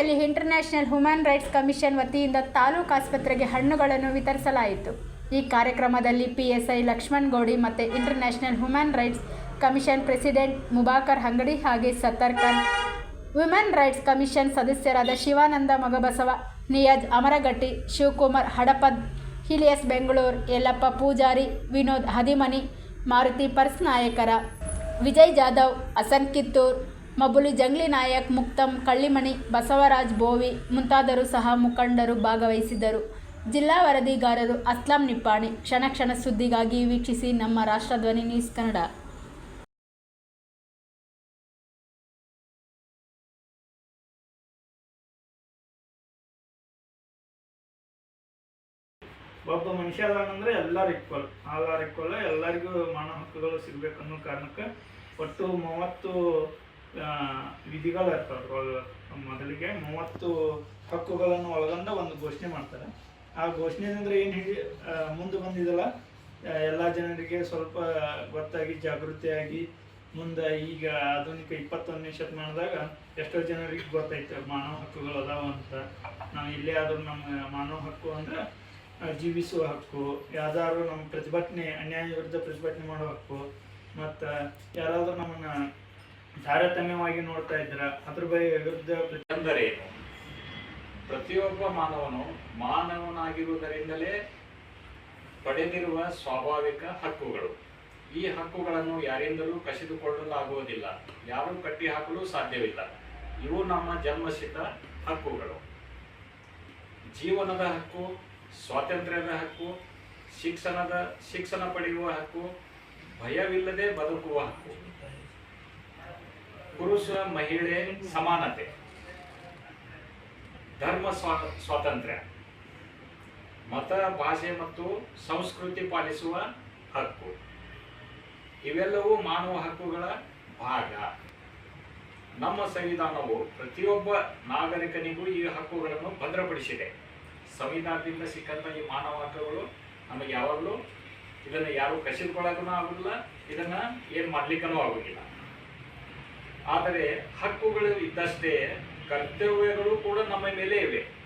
ದಾವಣಗೆರೆಯಲ್ಲಿ international human rights commission ವತಿಯಿಂದ ತಾಲೂಕು ಆಸ್ಪತ್ರೆಗೆ ಹಣ್ಣುಗಳನ್ನು ವಿತರಿಸಲಾಯಿತು. ಈ ಕಾರ್ಯಕ್ರಮದಲ್ಲಿ ಪಿಎಸ್ಐ ಲಕ್ಷ್ಮಣ್ ಗೌಡಿ ಮತ್ತು international human rights commission president Mubakar Angadi ಹಾಗೆ ಸತ್ತರ್ಕನ್ ವುಮೆನ್ ರೈಟ್ಸ್ ಕಮಿಷನ್ ಸದಸ್ಯರಾದ ಶಿವಾನಂದ ಮಗಬಸವ, ನಿಯಾಜ್ ಅಮರಗಟ್ಟಿ, ಶಿವಕುಮಾರ್ ಹಡಪದ್, ಹಿಲಿಯಸ್ ಬೆಂಗಳೂರು, ಯಲ್ಲಪ್ಪ ಪೂಜಾರಿ, ವಿನೋದ್ ಹದಿಮನಿ, ಮಾರುತಿ ಪರ್ಸ್ ನಾಯಕರ, ವಿಜಯ್ ಜಾಧವ್, ಅಸನ್ ಕಿತ್ತೂರ್ ಮಬುಲಿ, ಜಂಗ್ಲಿ ನಾಯಕ್, ಮುಕ್ತಂ, ಕಳ್ಳಿಮಣಿ, ಬಸವರಾಜ್ ಬೋವಿ ಮುಂತಾದರು ಸಹ ಮುಖಂಡರು ಭಾಗವಹಿಸಿದ್ದರು. ಜಿಲ್ಲಾ ವರದಿಗಾರರು ಅಸ್ಲಾಂ ನಿಪ್ಪಾಣಿ ಕ್ಷಣ ಕ್ಷಣ ಸುದ್ದಿಗಾಗಿ ವೀಕ್ಷಿಸಿ ನಮ್ಮ ರಾಷ್ಟ್ರಧ್ವನಿ ನ್ಯೂಸ್ ಕನ್ನಡ. ಒಬ್ಬ ಮನುಷ್ಯ ಅಂದ್ರೆ ಎಲ್ಲರೂ ಇಕ್ವಲ್ ಆಲ್ ಆರ್ ಎಲ್ಲರಿಗೂ ಮಾನವ ಹಕ್ಕುಗಳು ಸಿಗ್ಬೇಕನ್ನೋ ಕಾರಣಕ್ಕೆ ಒಟ್ಟು ಮೂವತ್ತು ವಿಧಿಗಳು ಇರ್ತಾವೆ ಮೊದಲಿಗೆ ಮೂವತ್ತು ಹಕ್ಕುಗಳನ್ನು ಒಳಗೊಂಡ ಒಂದು ಘೋಷಣೆ ಮಾಡ್ತಾರೆ. ಆ ಘೋಷಣೆಯಿಂದ ಏನು ಆ, ಮುಂದೆ ಬಂದಿದಲ್ಲ ಎಲ್ಲ ಜನರಿಗೆ ಸ್ವಲ್ಪ ಗೊತ್ತಾಗಿ ಜಾಗೃತಿಯಾಗಿ ಮುಂದೆ ಈಗ ಆಧುನಿಕ ಇಪ್ಪತ್ತೊಂದನೇ ಶತಮಾನದಾಗ ಎಷ್ಟೋ ಜನರಿಗೆ ಗೊತ್ತೈತೆ ಮಾನವ ಹಕ್ಕುಗಳು ಅದಾವ ಅಂತ. ನಾವು ಇಲ್ಲೇ ಆದ್ರೂ ನಮ್ಮ ಮಾನವ ಹಕ್ಕು ಅಂದ್ರೆ ಜೀವಿಸುವ ಹಕ್ಕು. ಯಾವ್ದಾದ್ರು ನಮ್ಮ ಪ್ರತಿಭಟನೆ ಅನ್ಯಾಯ ವಿರುದ್ಧ ಪ್ರತಿಭಟನೆ ಮಾಡೋ ಹಕ್ಕು. ಮತ್ತು ಯಾರಾದರೂ ನಮ್ಮನ್ನ ತಾರತಮ್ಯವಾಗಿ ನೋಡ್ತಾ ಇದ್ರ ಅದ್ರ ಬಗ್ಗೆ ವಿರುದ್ಧ ಅಂದರೆ, ಪ್ರತಿಯೊಬ್ಬ ಮಾನವನು ಮಾನವನಾಗಿರುವುದರಿಂದಲೇ ಪಡೆದಿರುವ ಸ್ವಾಭಾವಿಕ ಹಕ್ಕುಗಳು. ಈ ಹಕ್ಕುಗಳನ್ನು ಯಾರಿಂದಲೂ ಕಸಿದುಕೊಳ್ಳಲಾಗುವುದಿಲ್ಲ. ಯಾರೂ ಕಟ್ಟಿ ಹಾಕಲು ಸಾಧ್ಯವಿಲ್ಲ. ಇವು ನಮ್ಮ ಜನ್ಮಸಿದ್ಧ ಹಕ್ಕುಗಳು. ಜೀವನದ ಹಕ್ಕು, ಸ್ವಾತಂತ್ರ್ಯದ ಹಕ್ಕು, ಶಿಕ್ಷಣದ ಶಿಕ್ಷಣ ಪಡೆಯುವ ಹಕ್ಕು, ಭಯವಿಲ್ಲದೆ ಬದುಕುವ ಹಕ್ಕು. ಪುರುಷ ಮಹಿಳೆ ಸಮಾನತೆ. ಧರ್ಮ ಸ್ವಾ ಸ್ವಾತಂತ್ರ್ಯ. ಮತ, ಭಾಷೆ ಮತ್ತು ಸಂಸ್ಕೃತಿ ಪಾಲಿಸುವ ಹಕ್ಕು. ಇವೆಲ್ಲವೂ ಮಾನವ ಹಕ್ಕುಗಳ ಭಾಗ. ನಮ್ಮ ಸಂವಿಧಾನವು ಪ್ರತಿಯೊಬ್ಬ ನಾಗರಿಕನಿಗೂ ಈ ಹಕ್ಕುಗಳನ್ನು ಭದ್ರಪಡಿಸಿದೆ. ಸಂವಿಧಾನದಿಂದ ಸಿಕ್ಕಂತ ಈ ಮಾನವ ಹಕ್ಕುಗಳು ನಮಗೆ ಯಾವಾಗಲೂ ಇದನ್ನು ಯಾರು ಕಸಿದುಕೊಳ್ಳೋಕ್ಕೂ ಆಗೋದಿಲ್ಲ, ಇದನ್ನು ಏನು ಮಾಡ್ಲಿಕ್ಕೂ ಆಗುದಿಲ್ಲ. ಆದರೆ ಹಕ್ಕುಗಳು ಇದ್ದಷ್ಟೇ ಕರ್ತವ್ಯಗಳು ಕೂಡ ನಮ್ಮ ಮೇಲೆ ಇವೆ.